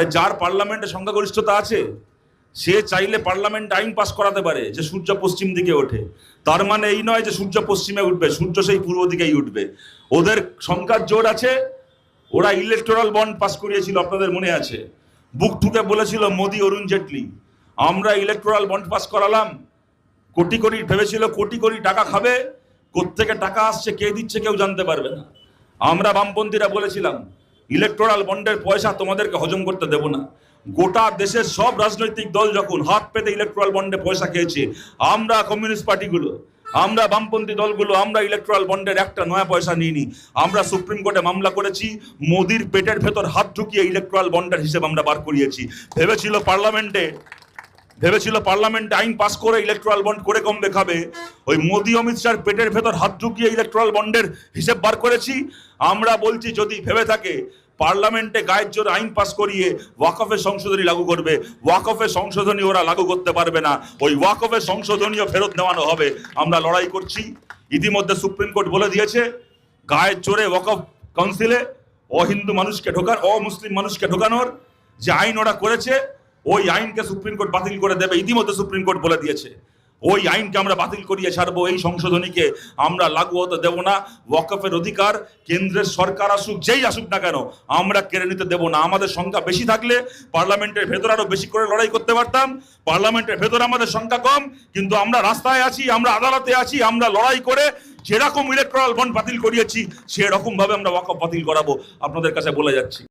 তাই যার পার্লামেন্টে সংখ্যাগরিষ্ঠতা আছে, সে চাইলে পার্লামেন্ট আইন পাস করাতে পারে যে সূর্য পশ্চিম দিকে ওঠে। তার মানে এই নয় যে সূর্য পশ্চিমে উঠবে, সূর্য সেই পূর্ব দিকেই উঠবে। ওদের সংখ্যার জোর আছে, ওরা ইলেকটোরাল বন্ড পাস করিয়েছিল, আপনাদের মনে আছে? বুক ঠুকে বলেছিল মোদি, অরুণ জেটলি, আমরা ইলেকটোরাল বন্ড পাস করালাম, কোটি কোটি ভেবেছিল কোটি কোটি টাকা খাবে, কোত্থেকে টাকা আসছে, কে দিচ্ছে কেউ জানতে পারবে না। আমরা বামপন্থীরা বলেছিলাম ইলেকটোরাল বন্ডের পয়সা তোমাদেরকে হজম করতে দেব না। গোটা দেশের সব রাজনৈতিক দল যখন হাত পেতে ইলেকট্রাল বন্ডে পয়সা খেয়েছে, আমরা কমিউনিস্ট পার্টিগুলো আমরা বামপন্থী দলগুলো, আমরা ইলেকট্রাল বন্ডের একটা নয়া পয়সা নিইনি। আমরা সুপ্রিম কোর্টে মামলা করেছি, মোদির পেটের ভেতর হাত ঢুকিয়ে ইলেকট্রাল বন্ডের হিসেব আমরা বার করিয়েছি। ভেবেছিল পার্লামেন্টে ভেবেছিল পার্লামেন্টে আইন পাস করে ইলেকট্রাল বন্ড করে কমবে খাবে ওই মোদি, অমিত শাহর পেটের ভেতর হাত ঢুকিয়ে ইলেকট্রাল বন্ডের হিসেব বার করেছি। আমরা বলছি, যদি ভেবে থাকে, পার্লামেন্টে গায়ের জোর আইন পাস করিয়ে ওয়াকফের সংশোধনী লাগু করবে। ওয়াকফের সংশোধনী ওরা লাগু করতে পারবে না। ওই ওয়াকফের সংশোধনীও ফেরত নেওয়ানো হবে। আমরা লড়াই করছি। ইতিমধ্যে সুপ্রিম কোর্ট বলে দিয়েছে, গায়ের জোরে ওয়াকফ কাউন্সিলে অহিন্দু মানুষকে ঢোকার, অমুসলিম মানুষকে ঢোকানোর যে আইন ওরা করেছে ওই আইনকে সুপ্রিম কোর্ট বাতিল করে দেবে, ইতিমধ্যে সুপ্রিম কোর্ট বলে দিয়েছে। ওই আইনকে আমরা বাতিল করিয়ে ছাড়বো, এই সংশোধনীকে আমরা লাগু হতে দেব না। ওয়াকফের অধিকার, কেন্দ্রের সরকার আসুক, যেই আসুক না কেন, আমরা কেড়ে নিতে দেব না। আমাদের সংখ্যা বেশি থাকলে পার্লামেন্টের ভেতর আরও বেশি করে লড়াই করতে পারতাম। পার্লামেন্টের ভেতর আমাদের সংখ্যা কম, কিন্তু আমরা রাস্তায় আছি, আমরা আদালতে আছি, আমরা লড়াই করে যেরকম ইলেকট্রাল বন্ড বাতিল করিয়েছি সেরকম ভাবে আমরা ওয়াকফ বাতিল করাবো। আপনাদের কাছে বলে যাচ্ছি।